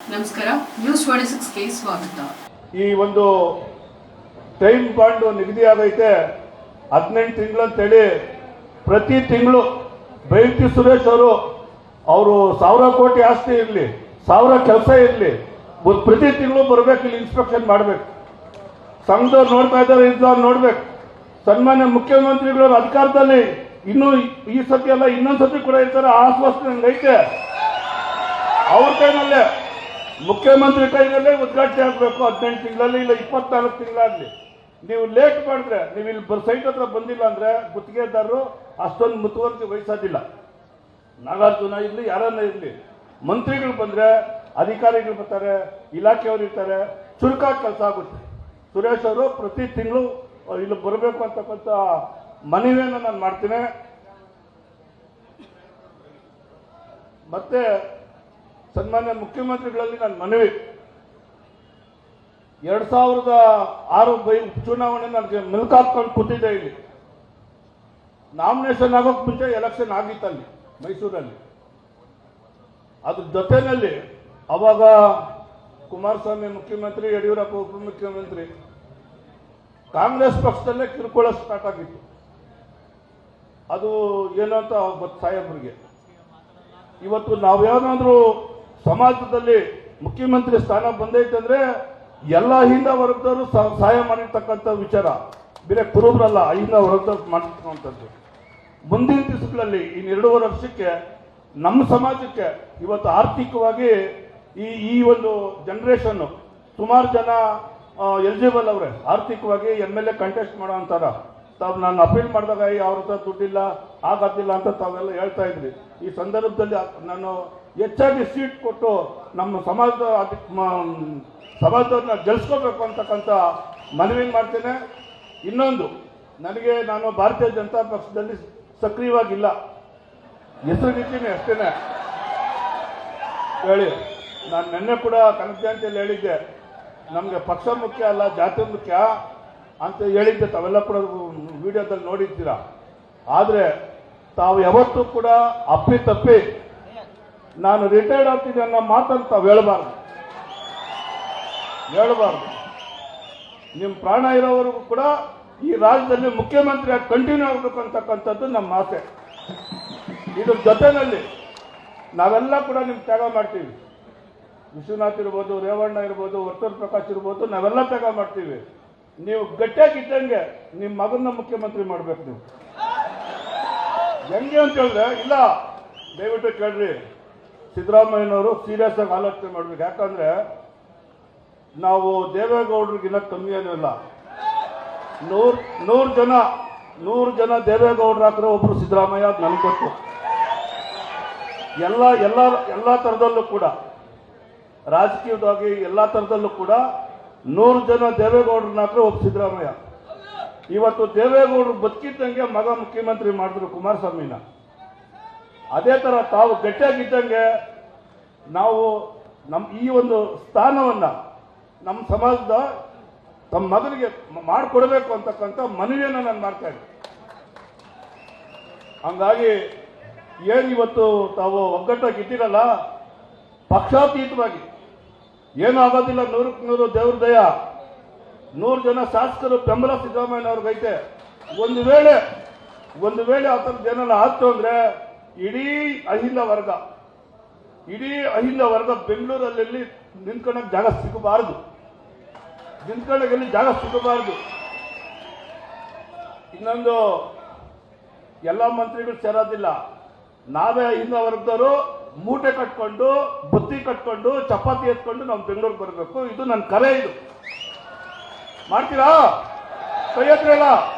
ನಮಸ್ಕಾರ ನ್ಯೂಸ್ ಸಿಕ್ಸ್ಗೆ ಸ್ವಾಗತ. ಈ ಒಂದು ಟೈಮ್ ಬಾಂಡ್ ನಿಗದಿ ಆಗೈತೆ. ಹದಿನೆಂಟು ತಿಂಗಳಂತೇಳಿ ಪ್ರತಿ ತಿಂಗಳು ಬೈತಿ ಸುರೇಶ್ ಅವರು ಅವರು ಸಾವಿರ ಕೋಟಿ ಆಸ್ತಿ ಇರಲಿ, ಸಾವಿರ ಕೆಲಸ ಇರಲಿ ಪ್ರತಿ ತಿಂಗಳು ಬರಬೇಕು, ಇಲ್ಲಿ ಇನ್ಸ್ಪೆಕ್ಷನ್ ಮಾಡಬೇಕು. ಸಂಘದವ್ರು ನೋಡ್ತಾ ಇದ್ದಾರೆ ಇದ್ದವ್ರು ನೋಡ್ಬೇಕು. ಸನ್ಮಾನ್ಯ ಮುಖ್ಯಮಂತ್ರಿಗಳವ್ರ ಅಧಿಕಾರದಲ್ಲಿ ಇನ್ನು ಈ ಸತಿ ಅಲ್ಲ ಇನ್ನೊಂದು ಸತಿ ಕೂಡ ಇರ್ತಾರೆ ಆ ಆಶ್ವಾಸನೆ ಐತೆ ಅವ್ರ ಕೈನಲ್ಲೇ ಮುಖ್ಯಮಂತ್ರಿ ಟೈಮಲ್ಲೇ ಉದ್ಘಾಟನೆ ಆಗಬೇಕು ಹದಿನೆಂಟು ತಿಂಗಳಲ್ಲಿ ಇಲ್ಲ ಇಪ್ಪತ್ನಾಲ್ಕು ತಿಂಗಳಾಗಲಿ. ನೀವು ಲೇಟ್ ಮಾಡಿದ್ರೆ, ನೀವು ಇಲ್ಲಿ ಸೈಟ್ ಹತ್ರ ಬಂದಿಲ್ಲ ಅಂದ್ರೆ ಗುತ್ತಿಗೆದಾರರು ಅಷ್ಟೊಂದು ಮುತುವರ್ಜಿ ವಹಿಸೋದಿಲ್ಲ. ನಾಗಾರ್ಜುನ ಇರಲಿ, ಯಾರನ್ನ ಇರಲಿ, ಮಂತ್ರಿಗಳು ಬಂದ್ರೆ ಅಧಿಕಾರಿಗಳು ಬರ್ತಾರೆ, ಇಲಾಖೆಯವರು ಇರ್ತಾರೆ ಚುರುಕಾಗಿ ಕೆಲಸ ಆಗುತ್ತೆ. ಸುರೇಶ್ ಅವರು ಪ್ರತಿ ತಿಂಗಳು ಇಲ್ಲಿ ಬರಬೇಕು ಅಂತಕ್ಕಂಥ ಮನವಿಯನ್ನು ನಾನು ಮಾಡ್ತೀನಿ. ಮತ್ತೆ ಸನ್ಮಾನ್ಯ ಮುಖ್ಯಮಂತ್ರಿಗಳಲ್ಲಿ ನನ್ನ ಮನವಿ. ಎರಡ್ ಸಾವಿರದ ಆರು ಬೈ ಉಪಚುನಾವಣೆ ನನಗೆ ಮಿಲ್ಕ್ ಹಾಕೊಂಡು ಕೂತಿದ್ದೆ ಇಲ್ಲಿ. ನಾಮಿನೇಷನ್ ಆಗೋಕ್ ಮುಂಚೆ ಎಲೆಕ್ಷನ್ ಆಗಿತ್ತಲ್ಲಿ ಮೈಸೂರಲ್ಲಿ. ಅದ್ರ ಜೊತೆನಲ್ಲಿ ಅವಾಗ ಕುಮಾರಸ್ವಾಮಿ ಮುಖ್ಯಮಂತ್ರಿ, ಯಡಿಯೂರಪ್ಪ ಉಪಮುಖ್ಯಮಂತ್ರಿ ಕಾಂಗ್ರೆಸ್ ಪಕ್ಷದಲ್ಲೇ ಕಿರುಕುಳ ಸ್ಟಾರ್ಟ್ ಆಗಿತ್ತು. ಅದು ಏನು ಅಂತ ಗೊತ್ತು ಸಾಹೇಬ್ರಿಗೆ. ಇವತ್ತು ನಾವೇನಾದ್ರೂ ಸಮಾಜದಲ್ಲಿ ಮುಖ್ಯಮಂತ್ರಿ ಸ್ಥಾನ ಬಂದೈತೆ ಅಂದ್ರೆ ಎಲ್ಲ ಹಿಂದ ವರ್ಗದವರು ಸಹಾಯ ಮಾಡಿರ್ತಕ್ಕಂಥ ವಿಚಾರ. ಬೇರೆ ಕುರುಬರಲ್ಲ ಹಿಂದ ವರ್ಗದವ್ರು ಮಾಡಿರ್ತಕ್ಕಂಥದ್ದು. ಮುಂದಿನ ದಿವಸಗಳಲ್ಲಿ ಇನ್ನೆರಡೂವರೆ ವರ್ಷಕ್ಕೆ ನಮ್ಮ ಸಮಾಜಕ್ಕೆ ಇವತ್ತು ಆರ್ಥಿಕವಾಗಿ ಈ ಈ ಒಂದು ಜನರೇಷನ್ ಸುಮಾರು ಜನ ಎಲಿಜಿಬಲ್ ಅವ್ರೆ. ಆರ್ಥಿಕವಾಗಿ ಎಂ ಎಲ್ ಎ ಕಂಟೆಸ್ಟ್ ಮಾಡೋ ಅಂತಾರ. ತಾವು ನಾನು ಅಪೀಲ್ ಮಾಡಿದಾಗ ಅವ್ರ ಹತ್ರ ದುಡ್ಡಿಲ್ಲ ಆಗೋದಿಲ್ಲ ಅಂತ ತಾವೆಲ್ಲ ಹೇಳ್ತಾ ಇದ್ರಿ. ಈ ಸಂದರ್ಭದಲ್ಲಿ ನಾನು ಹೆಚ್ಚಾಗಿ ಸೀಟ್ ಕೊಟ್ಟು ನಮ್ಮ ಸಮಾಜದ ಮ- ಸಮಾಜದವ್ರನ್ನ ಗೆಲ್ಸ್ಕೋಬೇಕು ಅಂತಕ್ಕಂಥ ಮನವಿ ಮಾಡ್ತೇನೆ. ಇನ್ನೊಂದು, ನನಗೆ ನಾನು ಭಾರತೀಯ ಜನತಾ ಪಕ್ಷದಲ್ಲಿ ಸಕ್ರಿಯವಾಗಿಲ್ಲ. ಹೆಸರಿದ್ದೀನಿ ಅಷ್ಟೇ ಹೇಳಿ, ನಾನು ನಿನ್ನೆ ಕೂಡ ಕನಕ ಜಯಂತಿಯಲ್ಲಿ ಹೇಳಿದ್ದೆ. ನಮಗೆ ಪಕ್ಷ ಮುಖ್ಯ ಅಲ್ಲ, ಜಾತಿ ಮುಖ್ಯ ಅಂತ ಹೇಳಿದ್ದೆ. ತಾವೆಲ್ಲ ಕೂಡ ವಿಡಿಯೋದಲ್ಲಿ ನೋಡಿದ್ದೀರಾ. ಆದರೆ ತಾವು ಯಾವತ್ತೂ ಕೂಡ ಅಪ್ಪಿ ತಪ್ಪಿ ನಾನು ರಿಟೈರ್ಡ್ ಆಗ್ತಿದ್ದೆ ಅನ್ನೋ ಮಾತನ್ನು ತಾವು ಹೇಳಬಾರ್ದು. ಹೇಳಬಾರ್ದು. ನಿಮ್ಮ ಪ್ರಾಣ ಇರೋವರೆಗೂ ಕೂಡ ಈ ರಾಜ್ಯದಲ್ಲಿ ಮುಖ್ಯಮಂತ್ರಿಯಾಗಿ ಕಂಟಿನ್ಯೂ ಆಗಬೇಕು ಅಂತಕ್ಕಂಥದ್ದು ನಮ್ಮ ಆಸೆ. ಇದ್ರ ಜೊತೆನಲ್ಲಿ ನಾವೆಲ್ಲ ಕೂಡ ನಿಮ್ಗೆ ತ್ಯಾಗ ಮಾಡ್ತೀವಿ. ವಿಶ್ವನಾಥ್ ಇರ್ಬೋದು, ರೇವಣ್ಣ ಇರ್ಬೋದು, ವರ್ತೂರ್ ಪ್ರಕಾಶ್ ಇರ್ಬೋದು, ನಾವೆಲ್ಲ ತ್ಯಾಗ ಮಾಡ್ತೀವಿ. ನೀವು ಗಟ್ಟಿಯಾಗಿದ್ದಂಗೆ ನಿಮ್ಮ ಮಗನ ಮುಖ್ಯಮಂತ್ರಿ ಮಾಡ್ಬೇಕು ನೀವು. ಹೆಂಗೆ ಅಂತ ಹೇಳಿದ್ರೆ, ಇಲ್ಲ, ದಯವಿಟ್ಟು ಕೇಳ್ರಿ. ಸಿದ್ದರಾಮಯ್ಯನವರು ಸೀರಿಯಸ್ ಆಗಿ ಆಲೋಚನೆ ಮಾಡ್ಬೇಕು. ಯಾಕಂದ್ರೆ ನಾವು ದೇವೇಗೌಡರಿಗಿನ್ನ ಕಮ್ಮಿ ಏನೂ ಇಲ್ಲ. ನೂರ್, ನೂರು ಜನ ನೂರು ಜನ ದೇವೇಗೌಡರು ಹಾಕಿದ್ರೆ ಒಬ್ರು ಸಿದ್ದರಾಮಯ್ಯ ಅದು ನನಗೆ ಗೊತ್ತು. ಎಲ್ಲ ಎಲ್ಲ ಎಲ್ಲ ಥರದಲ್ಲೂ ಕೂಡ, ರಾಜಕೀಯವಾಗಿ ಎಲ್ಲ ಥರದಲ್ಲೂ ಕೂಡ ನೂರು ಜನ ದೇವೇಗೌಡರನ್ನ ಹಾಕಿದ್ರೆ ಒಬ್ಬ ಸಿದ್ದರಾಮಯ್ಯ. ಇವತ್ತು ದೇವೇಗೌಡರು ಬದುಕಿದ್ದಂಗೆ ಮಗ ಮುಖ್ಯಮಂತ್ರಿ ಮಾಡಿದ್ರು ಕುಮಾರಸ್ವಾಮಿನ. ಅದೇ ತರ ತಾವು ಗಟ್ಟಿಯಾಗಿದ್ದಂಗೆ ನಾವು ನಮ್ಮ ಈ ಒಂದು ಸ್ಥಾನವನ್ನ ನಮ್ಮ ಸಮಾಜದ ತಮ್ಮ ಮಗನಿಗೆ ಮಾಡಿಕೊಡ್ಬೇಕು ಅಂತಕ್ಕಂಥ ಮನವಿಯನ್ನು ನಾನು ಮಾಡ್ತಾ ಹಂಗಾಗಿ ಏನು ಇವತ್ತು ತಾವು ಒಗ್ಗಟ್ಟಾಗಿದ್ದೀರಲ್ಲ, ಪಕ್ಷಾತೀತವಾಗಿ, ಏನೂ ಆಗೋದಿಲ್ಲ, ನೂರಕ್ಕೆ ನೂರು ದೇವ್ರ ದಯ. ನೂರು ಜನ ಶಾಸಕರು ಬೆಂಬಲ ಸಿದ್ದರಾಮಯ್ಯನವ್ರಿಗೈತೆ ಒಂದು ವೇಳೆ ಒಂದು ವೇಳೆ ಆ ಥರದ್ದು ಏನಾರ ಆಯ್ತು ಅಂದ್ರೆ ಇಡೀ ಅಹಿಂದ ವರ್ಗ, ಇಡೀ ಅಹಿಂದ ವರ್ಗ ಬೆಂಗಳೂರಲ್ಲಿ ನಿಂತ್ಕೊಳ್ಳೋಕೆ ಜಾಗ ಸಿಗಬಾರದು. ನಿಂತ್ಕೊಳ್ಳೋಕೆ ಎಲ್ಲಿ ಜಾಗ ಸಿಗಬಾರದು. ಇನ್ನೊಂದು, ಎಲ್ಲ ಮಂತ್ರಿಗಳು ಸೇರೋದಿಲ್ಲ. ನಾವೇ ಅಹಿಂದ ವರ್ಗದವರು, ಮೂಟೆ ಕಟ್ಕೊಂಡು, ಬುತ್ತಿ ಕಟ್ಕೊಂಡು, ಚಪಾತಿ ಎತ್ಕೊಂಡು ನಾವು ಬೆಂಗಳೂರಿಗೆ ಬರಬೇಕು. ಇದು ನನ್ನ ಕರೆ ಇದು. ಮಾಡ್ತೀರಾ? ಕೈ ಹತ್ರಲ್ಲ